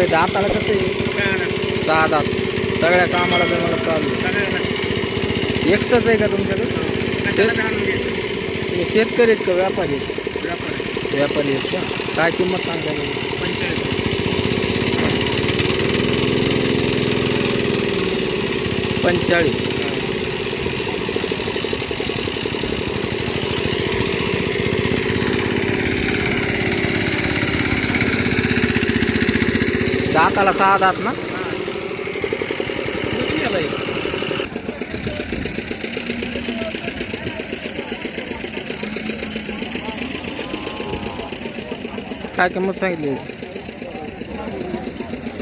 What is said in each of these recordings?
ते दाताला कसं आहे सहा दात. सगळ्या कामाला तुम्हाला चालू. आहे. एकटंच आहे का तुमच्याकडे? तुम्ही शेतकरी आहेत का? व्यापारी आहेत? व्यापारी आहेत का? काय किंमत सांगता तुम्ही? पंचेचाळीस. दाताला सहा दात ना. काय किंमत सांगितली?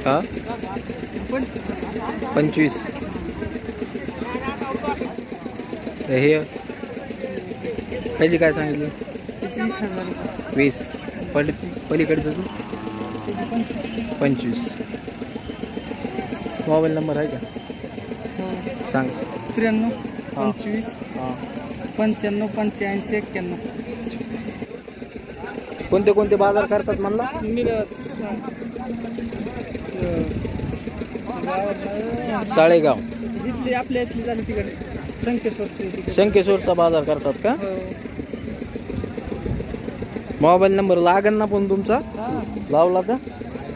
हा? पंचवीस. हे पहिली काय सांगितली? वीस पली पलीकडचं तू? पंचवीस. मोबाईल नंबर आहे का? सांग. त्र्याण्णव. पंचवीस हां. पंच्याण्णव पंच्याऐंशी एक्क्याण्णव. कोणते कोणते बाजार करतात म्हणला? मिरज. साळेगाव. इथली आपल्या इथली झाली तिकडे. संकेश्वरची. तिकडे शंकेश्वरचा बाजार करतात का? हो. मोबाईल नंबर लागेल ना पण तुमचा. लावला तर?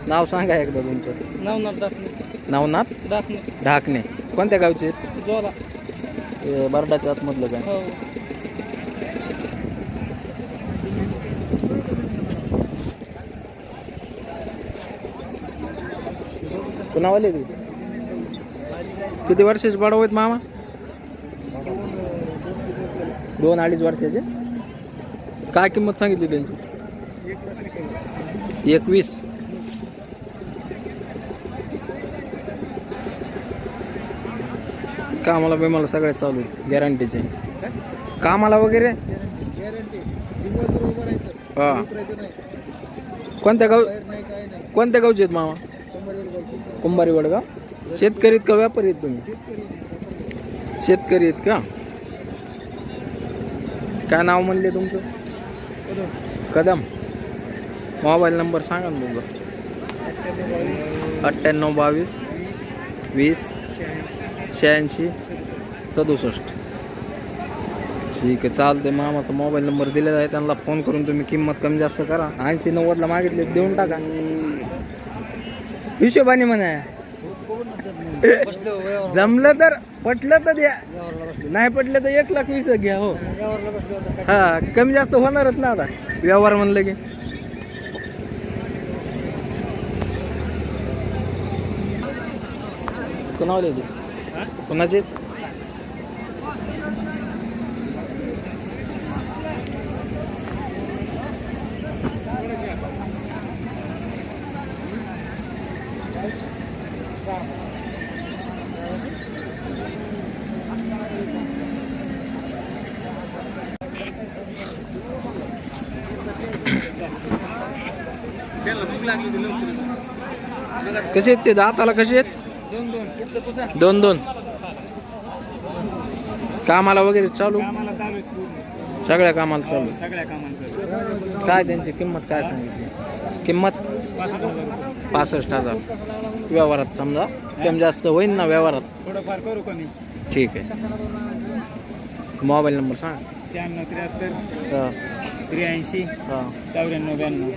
नाव सांगा एकदा तुमचं. नवनाथ दाखणे. नवनाथ? दाखणे. ढाकणे कोणत्या गावचे? जोला हे बर्डाच्या आतमधलं काय? हो. कुणावाले तू? किती वर्षाचे बडव आहेत मामा? दोन अडीच वर्षाचे? काय किंमत सांगितली त्यांची? एकवीस. कामाला बिमाला सगळे चालू आहे गॅरंटीचे कामाला वगैरे? हा. कोणत्या गाव कोणत्या गावचे आहेत मामा? कुंभारी वडगाव शेतकरी का व्यापारी आहेत तुम्ही? शेतकरी आहेत का? काय नाव म्हणले तुमचं? कदम. मोबाईल नंबर सांगा ना तुमचा अठ्ठ्याण्णव बावीस वीस शहाऐंशी सदुसष्ट. ठीक आहे चालते मामाचा मोबाईल नंबर दिलेला आहे. त्यांना फोन करून तुम्ही किंमत कमी जास्त करा. ऐंशी नव्वदला मागितले देऊन टाका. हिशोबाने म्हणा. जमलं तर पटलं तर द्या. नाही पटलं तर एक लाख वीस घ्या हो. हा कमी जास्त होणारच ना आता. व्यवहार म्हणलं की. कोणावर येते कोणाचे कसे आहेत ते? दाताला कसे आहेत? दोन दोन. कामाला वगैरे चालू? सगळ्या कामाला चालू. काय त्यांची किंमत काय सांगितली? किंमत? पासष्ट हजार. व्यवहारात समजा. कमी जास्त होईल ना व्यवहारात? थोडंफार करू कमी. ठीक आहे. मोबाईल नंबर सांग. शहाण्णव त्र्याहत्तर. त्र्याऐंशी. हा, चौऱ्याण्णव ब्याण्णव.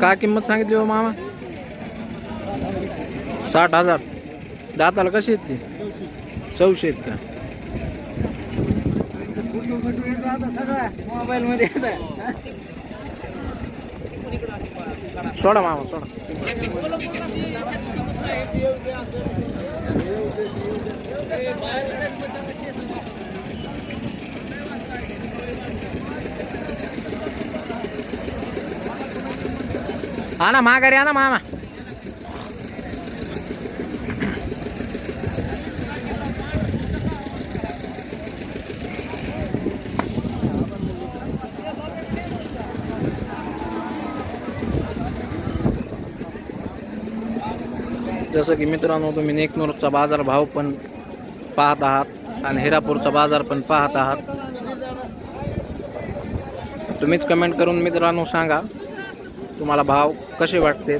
काय किंमत हो मामा? साठ हज़ार. दाताला कशी चौशे का? सोडा मामा सोडा. हा माघारी हा मामा. जसं की मित्रांनो तुम्ही नेकनूरचा बाजारभाव पण पाहत आहात आणि हिरापूरचा बाजार पण पाहत आहात. तुम्हीच कमेंट करून मित्रांनो सांगा तुम्हाला भाव कसे वाटते?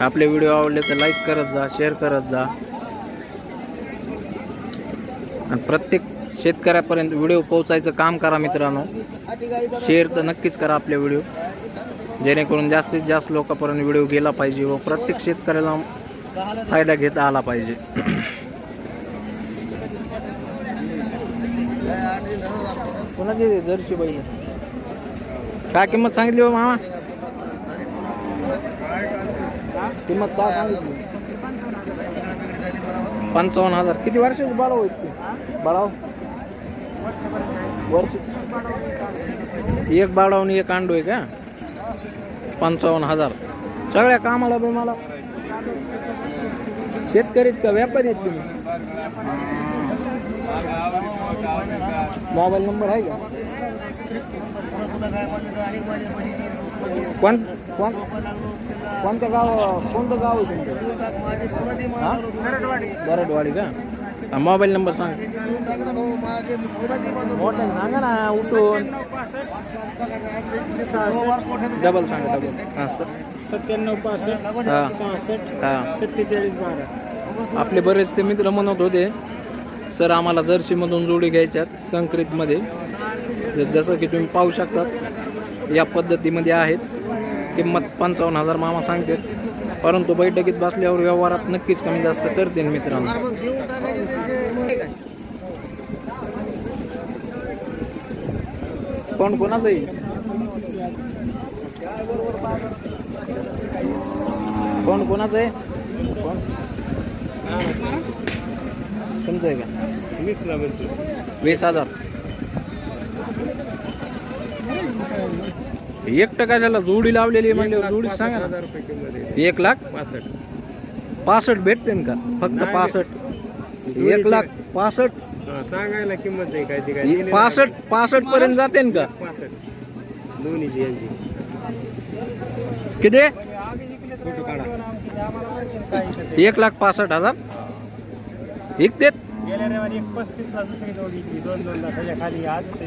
आपले व्हिडिओ आवडले तर लाईक करत जा शेअर करत जा. आणि प्रत्येक शेतकऱ्यापर्यंत व्हिडिओ पोहोचायचं काम करा मित्रांनो. शेअर तर नक्कीच करा आपले व्हिडिओ जेणेकरून जास्तीत जास्त लोकांपर्यंत व्हिडिओ गेला पाहिजे व प्रत्येक शेतकऱ्याला फायदा घेता आला पाहिजे. कोणाची जर्सी बैल काय किंमत सांगितली हो मामा? किंमत काय सांगितली? पंचावन्न हजार. किती वर्षाची बाळाव ते बाळाव? वर्ष. एक बाळाव आणि एक अंडू आहे का? पंचावन्न हजार. सगळ्या कामाला बे मला शेतकरीत का व्यापारी आहेत तुम्ही? मोबाईल नंबर आहे का? कोण कोण कोणत्या गाव कोणतं गाव आहे तुमचं? दरडवाडी का? हा, मोबाईल नंबर सांग. सांगा ना उठून डबल सांगा डबल. हां स- सत्त्याण्णव पासष्ट हा. सहासष्ट हां. सत्तेचाळीस बारा. आपले बरेचसे मित्र म्हणत होते सर आम्हाला जर्सीमधून जोडी घ्यायच्यात संक्रितमध्ये. ज- जसं की तुम्ही पाहू शकता या पद्धतीमध्ये आहेत. किंमत पंचावन्न हजार मामा सांगते परंतु बैठकीत बसल्यावर व्यवहारात नक्कीच कमी जास्त करतील मित्रांनो. कोण कोणाचं आहे कोण कोणाचं आहे कोण तुमचं आहे का? वीस हजार. एक टका झाला जोडी लावलेली म्हणजे जोडी सांगा ना. एक लाख? पासष्ट. भेटते का? फक्त पासष्ट. एक लाख पासष्ट. सांगायला किंमत आहे काय ते पासष्ट पासष्ट पर्यंत जाते का? पासष्ट. दोन्ही यांची किती? फोटो काढा. एक लाख पासष्ट हजार. गेल्या रविवारी एक पस्तीसला दुसरी जोडी इकली दोन दोन लाखाच्या खाली आज ते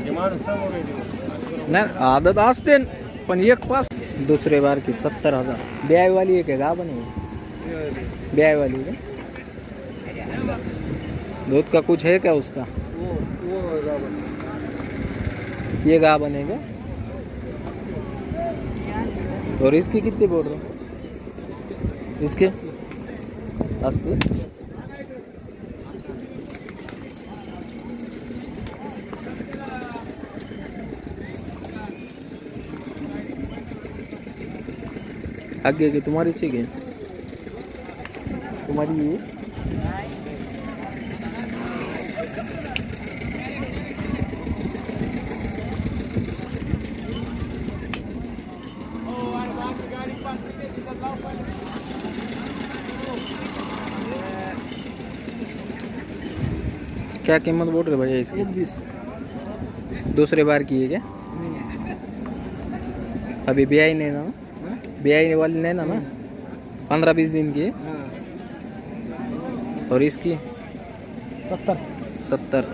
हे माणूस समोर येतो नाही आदत असते पण एक पास. दुसरे बार की सत्तर हज़ार. ब्याय वाली एक है गा बने ब्याय वाली है दूध का कुछ है क्या उसका? ये गा बनेगा और इसकी कितनी बोल रहे हो? इसके? अस्सी. आगे आगे तुम्हारी चाहिए तुम्हारी ये। क्या कीमत बोल रहे भैया इसकी? दूसरे बार की है क्या? अभी ब्याह ही नहीं ना ब्याई वाली नहीं ना ना? पंद्रह बीस दिन की और इसकी? सत्तर. सत्तर.